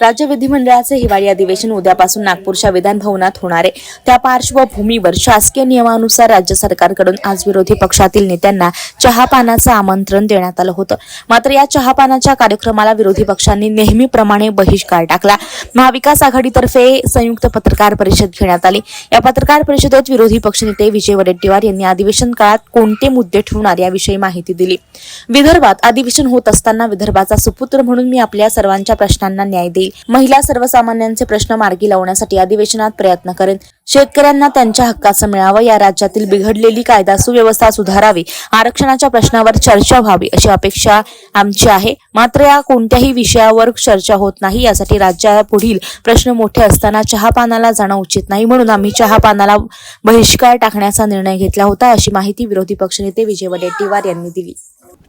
राज्य विधिमंडळाचे हिवाळी अधिवेशन उद्यापासून नागपूरच्या विधान भवनात होणार आहे. त्या पार्श्वभूमीवर शासकीय नियमानुसार राज्य सरकारकडून आज विरोधी पक्षातील नेत्यांना चहापानाचं आमंत्रण देण्यात आलं होतं. मात्र या चहापानाच्या कार्यक्रमाला विरोधी पक्षांनी नेहमीप्रमाणे बहिष्कार टाकला. महाविकास आघाडीतर्फे संयुक्त पत्रकार परिषद घेण्यात आली. या पत्रकार परिषदेत विरोधी पक्षनेते विजय वडेट्टीवार यांनी अधिवेशन काळात कोणते मुद्दे ठेवणार याविषयी माहिती दिली. विदर्भात अधिवेशन होत असताना विदर्भाचा सुपुत्र म्हणून मी आपल्या सर्वांच्या प्रश्नांना न्याय देईल. महिला सर्वसामान्यांचे प्रश्न मार्गी लावण्यासाठी अधिवेशनात प्रयत्न करेन. शेतकऱ्यांना त्यांच्या हक्काचं मिळावं या राज्यातील बिघडलेली कायदा सुव्यवस्था सुधारावी आरक्षणाच्या प्रश्नावर चर्चा व्हावी अशी अपेक्षा आमची आहे. मात्र या कोणत्याही विषयावर चर्चा होत नाही यासाठी राज्यापुढील प्रश्न मोठे असताना चहापानाला जाणं उचित नाही म्हणून आम्ही चहापानाला बहिष्कार टाकण्याचा निर्णय घेतला होता अशी माहिती विरोधी पक्षनेते विजय वडेट्टीवार यांनी दिली.